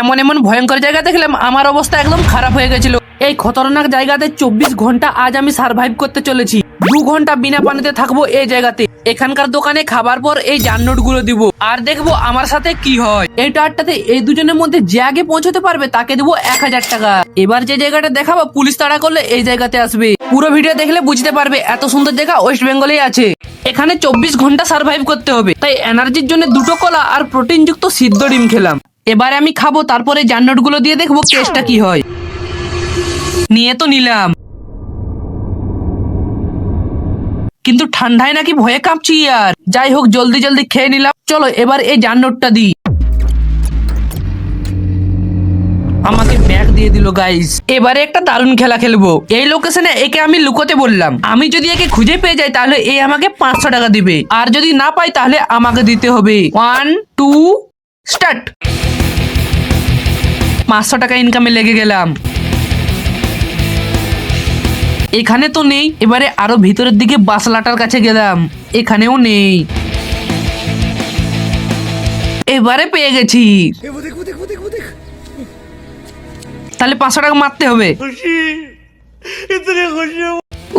এমন এমন ভয়ঙ্কর জায়গা দেখলাম, আমার অবস্থা একদম খারাপ হয়ে গেছিল। এই খতরনাক জায়গাতে চব্বিশ ঘণ্টা আজ আমি সার্ভাইভ করতে চলেছি। দু ঘণ্টা বিনা পানিতে থাকব এই জায়গাতে। এখানকার দোকানে খাবার পর এই জাননোটগুলো দিব। আর দেখব আমার সাথে কি হয়। এই টায়ারটাতে এই দুজনের মধ্যে যে আগে পৌঁছতে পারবে, তাকে দেবো এক হাজার টাকা। এবার যে জায়গাটা দেখাবো, পুলিশ তাড়া করলে এই জায়গাতে আসবে। পুরো ভিডিও দেখলে বুঝতে পারবে, এত সুন্দর জায়গা ওয়েস্ট বেঙ্গলেই আছে। এখানে চব্বিশ ঘণ্টা সার্ভাইভ করতে হবে। তাই এনার্জির জন্য দুটো কলা আর প্রোটিন যুক্ত সিদ্ধ ডিম খেলাম। এবারে আমি খাব, তারপরে জাননোটগুলো দিয়ে দেখব কেসটা কি হয়। নিয়ে তো নিলাম। কিন্তু ঠান্ডায় নাকি ভয়ে কাঁপছি আর। যাই হোক, জলদি জলদি খেয়ে নিলাম। চলো, এবার এই জাননোটটা দিই। আমাকে ব্যাগ দিয়ে দিল গাইস এবারে একটা দারুণ খেলা খেলব। এই লোকেশনে একে আমি লুকোতে বললাম। আমি যদি একে খুঁজে পেয়ে যাই, তাহলে এ আমাকে পাঁচশো টাকা দিবে। আর যদি না পাই, তাহলে আমাকে দিতে হবে। ওয়ান টু স্টার্ট পাঁচশো টাকা ইনকামে লেগে গেলাম। এখানে তো নেই এবারে আরও ভিতরের দিকে বাসলাটার কাছে গেলাম এখানেও নেই। এবারে পেয়ে গেছি। তাহলে পাঁচশো টাকা মারতে হবে।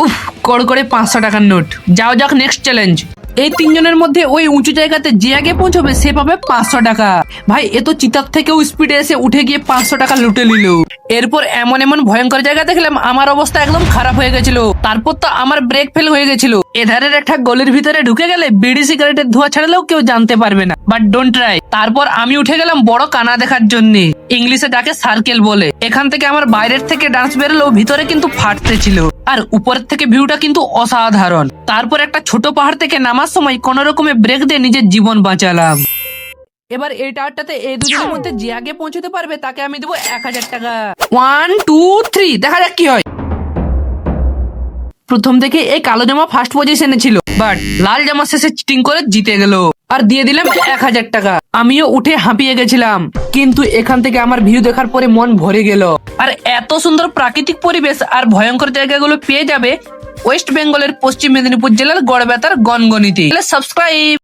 উফ কড় করে পাঁচশো টাকার নোট। যাও যাক নেক্সট চ্যালেঞ্জ এই তিনজনের মধ্যে ওই উঁচু জায়গাতে যে আগে পৌঁছবে, সে পাবে পাঁচশো টাকা। ভাই, এ তো চিতার থেকেও স্পিডে এসে উঠে গিয়ে পাঁচশো টাকা লুটে নিল। এরপর এমন এমন ভয়ঙ্কর জায়গা দেখলাম, আমার অবস্থা একদম খারাপ হয়ে গেছিল। তারপর তো আমার ব্রেক ফেল হয়ে গেছিল। এধারের একটা গলির ভিতরে ঢুকে গেলে বিড়ি সিগারেটের ধোঁয়া ছাড়লেও কেউ জানতে পারবে না। বাট ডোন্ট ট্রাই তারপর আমি উঠে গেলাম বড় কানা দেখার জন্য। ইংলিশে ডাকে সার্কেল বলে। এখান থেকে আমার বাইরের থেকে ডান্স বেরোলেও ভিতরে কিন্তু ফাটতে ছিল। আর উপরের থেকে ভিউটা কিন্তু অসাধারণ। তারপর একটা ছোট পাহাড় থেকে নামার সময় কোন রকমে ব্রেক দিয়ে নিজের জীবন বাঁচালাম। এবার এই টাওয়ারটাতে এই দুজনের মধ্যে যে আগে পৌঁছতে পারবে তাকে আমি দেবো এক হাজার টাকা। ওয়ান টু থ্রি দেখা যাক কি হয়। প্রথম থেকে এই কালো জামা ফার্স্ট পজিশনে ছিল বাট লাল জামা শেষে চিটিং করে জিতে গেল। আর দিয়ে দিলাম এক হাজার টাকা। আমিও উঠে হাঁপিয়ে গেছিলাম, কিন্তু এখান থেকে আমার ভিউ দেখার পরে মন ভরে গেল। আর এত সুন্দর প্রাকৃতিক পরিবেশ আর ভয়ঙ্কর জায়গাগুলো পেয়ে যাবে ওয়েস্ট বেঙ্গলের পশ্চিম মেদিনীপুর জেলার গড়বেতার গনগনিতে সাবস্ক্রাইব